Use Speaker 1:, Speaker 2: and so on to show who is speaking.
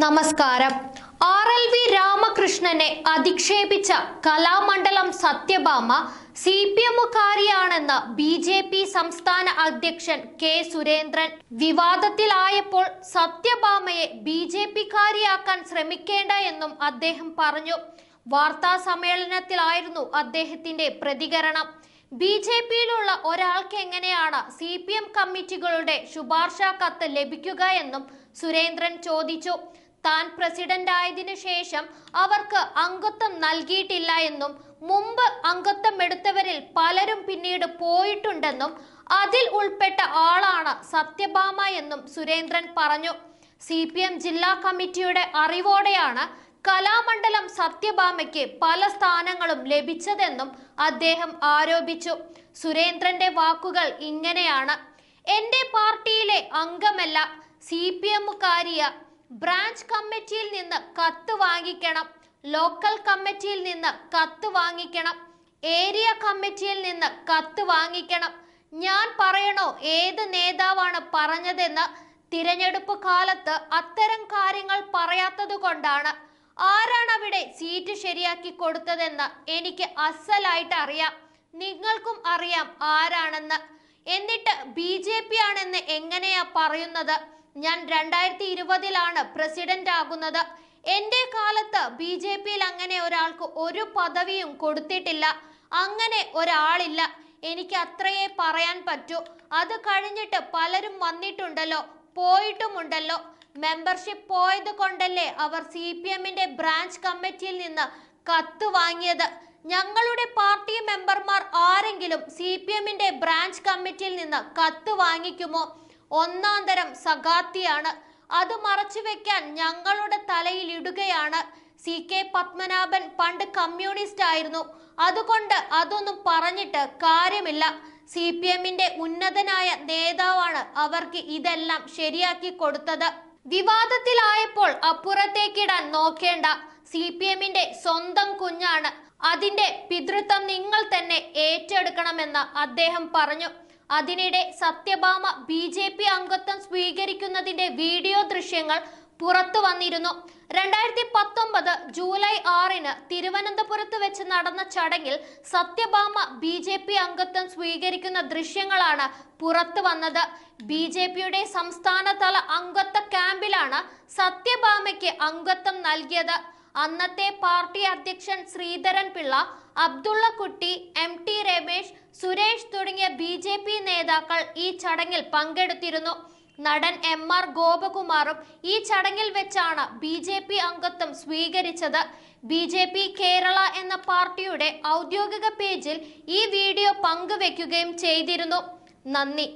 Speaker 1: നമസ്കാരം. R L V രാമകൃഷ്ണനെ അധിക്ഷേപിച്ച കലാമണ്ഡലം സത്യഭാമ സി പി എമ്മുകാരിയാണെന്ന് ബി ജെ പി സംസ്ഥാന അധ്യക്ഷൻ കെ സുരേന്ദ്രൻ. വിവാദത്തിലായപ്പോൾ സത്യഭാമയെ ബി ജെ പിക്കാരിയാക്കാൻ ശ്രമിക്കേണ്ട എന്നും അദ്ദേഹം പറഞ്ഞു. വാർത്താ സമ്മേളനത്തിലായിരുന്നു അദ്ദേഹത്തിന്റെ പ്രതികരണം. ബി ജെ പിയിലുള്ള ഒരാൾക്ക് എങ്ങനെയാണ് സി പി എം കമ്മിറ്റികളുടെ ശുപാർശ കത്ത് ലഭിക്കുക എന്നും സുരേന്ദ്രൻ ചോദിച്ചു. താൻ പ്രസിഡന്റ് ആയതിനു ശേഷം അവർക്ക് അംഗത്വം നൽകിയിട്ടില്ല എന്നും മുമ്പ് അംഗത്വം എടുത്തവരിൽ പലരും പിന്നീട് പോയിട്ടുണ്ടെന്നും അതിൽ ഉൾപ്പെട്ട ആളാണ് സത്യഭാമ എന്നും സുരേന്ദ്രൻ പറഞ്ഞു. സി പി എം ജില്ലാ കമ്മിറ്റിയുടെ അറിവോടെയാണ് കലാമണ്ഡലം സത്യഭാമയ്ക്ക് പല സ്ഥാനങ്ങളും ലഭിച്ചതെന്നും അദ്ദേഹം ആരോപിച്ചു. സുരേന്ദ്രന്റെ വാക്കുകൾ ഇങ്ങനെയാണ്. എന്റെ പാർട്ടിയിലെ അംഗമല്ല സി പി എമ്മുകാരിയ ബ്രാഞ്ച് കമ്മിറ്റിയിൽ നിന്ന് കത്ത് വാങ്ങിക്കണം. ലോക്കൽ കമ്മിറ്റിയിൽ നിന്ന് കത്ത് വാങ്ങിക്കണം. ഏരിയ കമ്മിറ്റിയിൽ നിന്ന് കത്ത് വാങ്ങിക്കണം. ഞാൻ പറയണോ ഏത് നേതാവാണ് പറഞ്ഞതെന്ന് തിരഞ്ഞെടുപ്പ് കാലത്ത് അത്തരം കാര്യങ്ങൾ പറയാത്തത് കൊണ്ടാണ്. ആരാണ് അവിടെ സീറ്റ് ശരിയാക്കി കൊടുത്തതെന്ന് എനിക്ക് അസലായിട്ട് അറിയാം. നിങ്ങൾക്കും അറിയാം ആരാണെന്ന്. എന്നിട്ട് ബി ജെ പി ആണെന്ന് എങ്ങനെയാ പറയുന്നത്? ഞാൻ രണ്ടായിരത്തി ഇരുപതിലാണ് പ്രസിഡന്റ് ആകുന്നത് എന്റെ കാലത്ത് ബി ജെ പിയിൽ അങ്ങനെ ഒരാൾക്ക് ഒരു പദവിയും കൊടുത്തിട്ടില്ല. അങ്ങനെ ഒരാളില്ല. എനിക്ക് അത്രയേ പറയാൻ പറ്റൂ. അത് കഴിഞ്ഞിട്ട് പലരും വന്നിട്ടുണ്ടല്ലോ. പോയിട്ടുമുണ്ടല്ലോ. മെമ്പർഷിപ്പ് പോയത് കൊണ്ടല്ലേ അവർ സി പി എമ്മിന്റെ ബ്രാഞ്ച് കമ്മിറ്റിയിൽ നിന്ന് കത്ത് വാങ്ങിയത്. ഞങ്ങളുടെ പാർട്ടി മെമ്പർമാർ ആരെങ്കിലും സി പി എമ്മിന്റെ ബ്രാഞ്ച് കമ്മിറ്റിയിൽ നിന്ന് കത്ത് വാങ്ങിക്കുമോ? ഒന്നാം തരം സഗാത്തിയാണ് അത് മറച്ചു വെക്കാൻ ഞങ്ങളുടെ തലയിൽ ഇടുകയാണ്. സി കെ പത്മനാഭൻ പണ്ട് കമ്മ്യൂണിസ്റ്റ് ആയിരുന്നു. അതുകൊണ്ട് അതൊന്നും പറഞ്ഞിട്ട് കാര്യമില്ല. സി പി എമ്മിന്റെ ഉന്നതനായ നേതാവാണ് അവർക്ക് ഇതെല്ലാം ശരിയാക്കി കൊടുത്തത്. വിവാദത്തിലായപ്പോൾ അപ്പുറത്തേക്കിടാൻ നോക്കേണ്ട. സി പി എമ്മിന്റെ സ്വന്തം കുഞ്ഞാണ്. അതിന്റെ പിതൃത്വം നിങ്ങൾ തന്നെ ഏറ്റെടുക്കണമെന്ന് അദ്ദേഹം പറഞ്ഞു. അതിനിടെ സത്യഭാമ ബി ജെ പി അംഗത്വം സ്വീകരിക്കുന്നതിന്റെ വീഡിയോ ദൃശ്യങ്ങൾ പുറത്തു വന്നിരുന്നു. രണ്ടായിരത്തി പത്തൊമ്പത് ജൂലൈ ആറിന് തിരുവനന്തപുരത്ത് വെച്ച് നടന്ന ചടങ്ങിൽ സത്യഭാമ ബി ജെ പി അംഗത്വം സ്വീകരിക്കുന്ന ദൃശ്യങ്ങളാണ് പുറത്തു വന്നത്. ബി ജെ പിയുടെ സംസ്ഥാനതല അംഗത്വ ക്യാമ്പിലാണ് സത്യഭാമയ്ക്ക് അംഗത്വം നൽകിയത്. അന്നത്തെ പാർട്ടി അധ്യക്ഷൻ ശ്രീധരൻ പിള്ള അബ്ദുള്ള കുട്ടി എം ടി രമേശ് സുരേഷ് തുടങ്ങിയ ബി ജെ പി നേതാക്കൾ ഈ ചടങ്ങിൽ പങ്കെടുത്തിരുന്നു. നടൻ എം ആർ ഗോപകുമാറും ഈ ചടങ്ങിൽ വെച്ചാണ് ബി ജെ പി അംഗത്വം സ്വീകരിച്ചത്. ബി ജെ പി കേരള എന്ന പാർട്ടിയുടെ ഔദ്യോഗിക പേജിൽ ഈ വീഡിയോ പങ്കുവെക്കുകയും ചെയ്തിരുന്നു. നന്ദി.